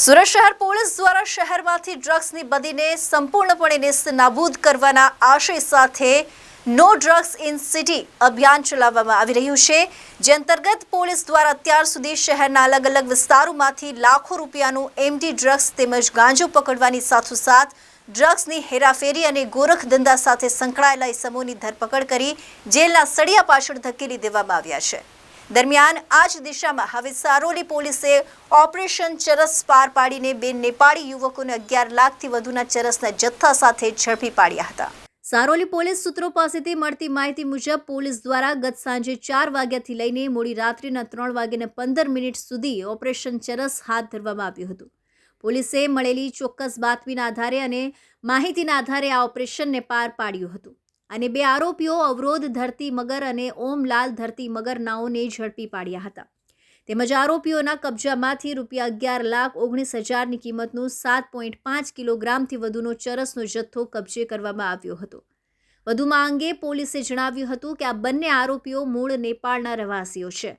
સુરત શહેર પોલીસ દ્વારા શહેરમાંથી ડ્રગ્સની બદીને સંપૂર્ણપણે નેસ્ત નાબૂદ કરવાના આશય સાથે નો ડ્રગ્સ ઇન સિટી અભિયાન ચલાવવામાં આવી રહ્યું છે, જે અંતર્ગત પોલીસ દ્વારા અત્યાર સુધી શહેરના અલગ અલગ વિસ્તારોમાંથી લાખો રૂપિયાનું એમડી ડ્રગ્સ તેમજ ગાંજો પકડવાની સાથોસાથ ડ્રગ્સની હેરાફેરી અને ગોરખ ધંધા સાથે સંકળાયેલા ઇસમોની ધરપકડ કરી જેલના સળિયા પાછળ ધકેલી દેવામાં આવ્યા છે. દરમિયાન આ જ દિશામાં હવે સારોલી પોલીસે ઓપરેશન ચરસ પાર પાડીને બે નેપાળી યુવકોને અગિયાર લાખથી વધુના ચરસના જથ્થા સાથે ઝડપી પાડ્યા હતા. સારોલી પોલીસ સૂત્રો પાસેથી મળતી માહિતી મુજબ પોલીસ દ્વારા ગત સાંજે ચાર વાગ્યાથી લઈને મોડી રાત્રિના ત્રણ વાગ્યાને પંદર મિનિટ સુધી ઓપરેશન ચરસ હાથ ધરવામાં આવ્યું હતું. પોલીસે મળેલી ચોક્કસ બાતમીના આધારે અને માહિતીના આધારે આ ઓપરેશનને પાર પાડ્યું હતું. અને બે આરોપીઓ અવરોધ ધરતી મગર અને ઓમલાલ ધરતી મગર નાઓને ઝડપી પાડ્યા હતા. તેમજ આરોપીઓના કબજામાંથી રૂપિયા અગિયાર લાખ ઓગણીસ હજારની કિંમતનું સાત પોઈન્ટ પાંચ કિલોગ્રામથી વધુનો ચરસનો જથ્થો કબજે કરવામાં આવ્યો હતો. વધુમાં અંગે પોલીસે જણાવ્યું હતું કે આ બંને આરોપીઓ મૂળ નેપાળના રહેવાસીઓ છે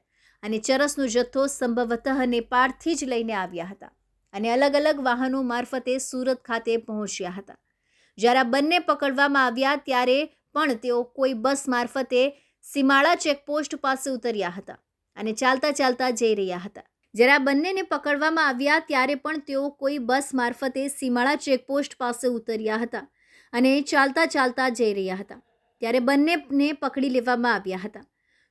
અને ચરસનો જથ્થો સંભવતઃ નેપાળથી જ લઈને આવ્યા હતા અને અલગ અલગ વાહનો મારફતે સુરત ખાતે પહોંચ્યા હતા. જ્યારે આ બંને પકડવામાં આવ્યા ત્યારે પણ તેઓ કોઈ બસ મારફતે સીમાળા ચેકપોસ્ટ પાસે ઉતર્યા હતા અને ચાલતા ચાલતા જઈ રહ્યા હતા. જ્યારે બંનેને પકડવામાં આવ્યા ત્યારે પણ તેઓ કોઈ બસ મારફતે સીમાળા ચેકપોસ્ટ પાસે ઉતર્યા હતા અને ચાલતા ચાલતા જઈ રહ્યા હતા. ત્યારે બંનેને પકડી લેવામાં આવ્યા હતા.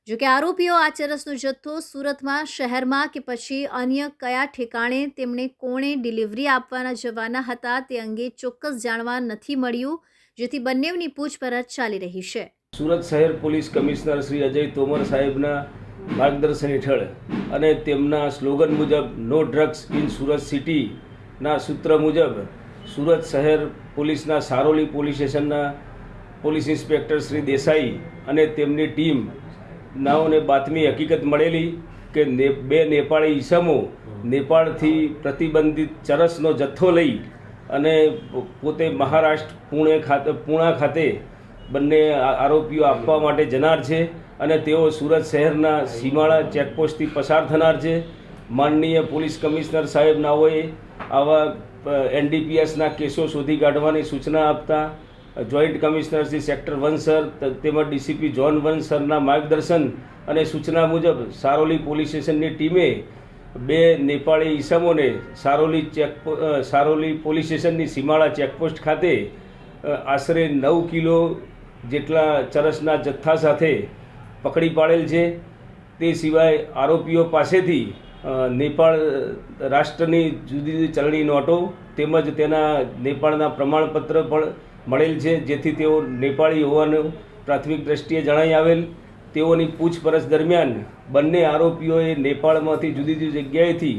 જોકે આરોપીઓ આ ચરસનો જથ્થો સુરતમાં, શહેરમાં કે પછી અન્ય કયા ઠેકાણે તેમણે કોણે ડિલિવરી આપવાના જવાના હતા તે અંગે ચોક્કસ જાણવા નથી મળ્યું જેથી બંનેની પૂછપરછ ચાલી રહી છે. સુરત શહેર પોલીસ કમિશનર શ્રી અજય તોમર સાહેબના માર્ગદર્શન હેઠળ અને તેમના સ્લોગન મુજબ નો ડ્રગ્સ ઇન સુરત સિટીના સૂત્ર મુજબ સુરત શહેર પોલીસના સારોલી પોલીસ સ્ટેશનના પોલીસ ઇન્સ્પેક્ટર શ્રી દેસાઈ અને તેમની ટીમ નાઓને બાતમી હકીકત મળેલી કે બે નેપાળી ઈસમો નેપાળથી પ્રતિબંધિત ચરસનો જથ્થો લઈ અને પોતે મહારાષ્ટ્ર, પુણે ખાતે, પૂણા ખાતે બંને આરોપીઓ આપવા માટે જનાર છે અને તેઓ સુરત શહેરના સીમાળા ચેકપોસ્ટથી પસાર થનાર છે. માનનીય પોલીસ કમિશનર સાહેબ નાઓએ આવા એનડીપીએસના કેસો શોધી કાઢવાની સૂચના આપતા joint commissioner Shri sector one sir તેમજ ડીસીપી જોન વન સરના માર્ગદર્શન અને સૂચના મુજબ સારોલી પોલીસ સ્ટેશનની ટીમે બે નેપાળી ઈસમોને સારોલી ચેક સારોલી પોલીસ સ્ટેશનની સીમાળા ચેકપોસ્ટ ખાતે આશરે નવ કિલો જેટલા ચરસના જથ્થા સાથે પકડી પાડેલ છે. તે સિવાય આરોપીઓ પાસેથી નેપાળ રાષ્ટ્રની જુદી જુદી ચલણી નોટો તેમજ તેના નેપાળના પ્રમાણપત્ર પણ મળેલ છે, જેથી તેઓ નેપાળી હોવાનું પ્રાથમિક દ્રષ્ટિએ જણાઈ આવેલ. તેઓની પૂછપરછ દરમિયાન બંને આરોપીઓએ નેપાળમાંથી જુદી જુદી જગ્યાએથી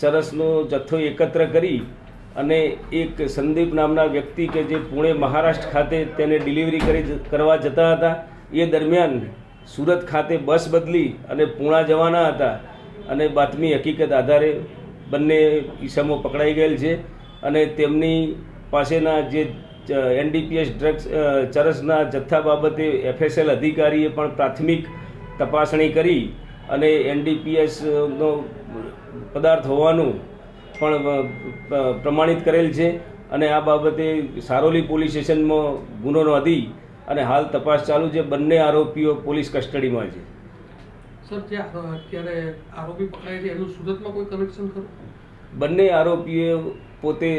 ચરસનો જથ્થો એકત્ર કરી અને એક સંદીપ નામના વ્યક્તિ કે જે પુણે મહારાષ્ટ્ર ખાતે તેને ડિલિવરી કરી કરવા જતા હતા. એ દરમિયાન સુરત ખાતે બસ બદલી અને પૂણા જવાના હતા અને બાતમી હકીકત આધારે બંને ઈસમો પકડાઈ ગયેલ છે અને તેમની પાસેના જે એનડીપીએસ ડ્રગ્સ ચરસના જથ્થા બાબતે એફએસએલ અધિકારીએ પણ પ્રાથમિક તપાસણી કરી અને એનડીપીએસનો પદાર્થ હોવાનું પણ પ્રમાણિત કરેલ છે અને આ બાબતે સારોલી પોલીસ સ્ટેશનમાં ગુનો નોંધી અને હાલ તપાસ ચાલુ છે. બંને આરોપીઓ પોલીસ કસ્ટડીમાં છે. સર અત્યારે આરોપી પકડાય છે, એનું સુરતમાં કોઈ કનેક્શન ખરું? બંને આરોપીઓ પોતે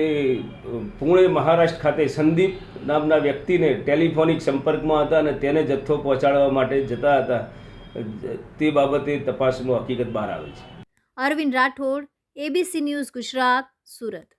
પુણે મહારાષ્ટ્ર ખાતે સંદીપ નામના વ્યક્તિને ટેલિફોનિક સંપર્કમાં હતા અને તેને જથ્થો પહોંચાડવા માટે જતા હતા. તે બાબતે તપાસનું હકીકત બહાર આવે છે. Arvind Rathod ABC news Gujarat, Surat.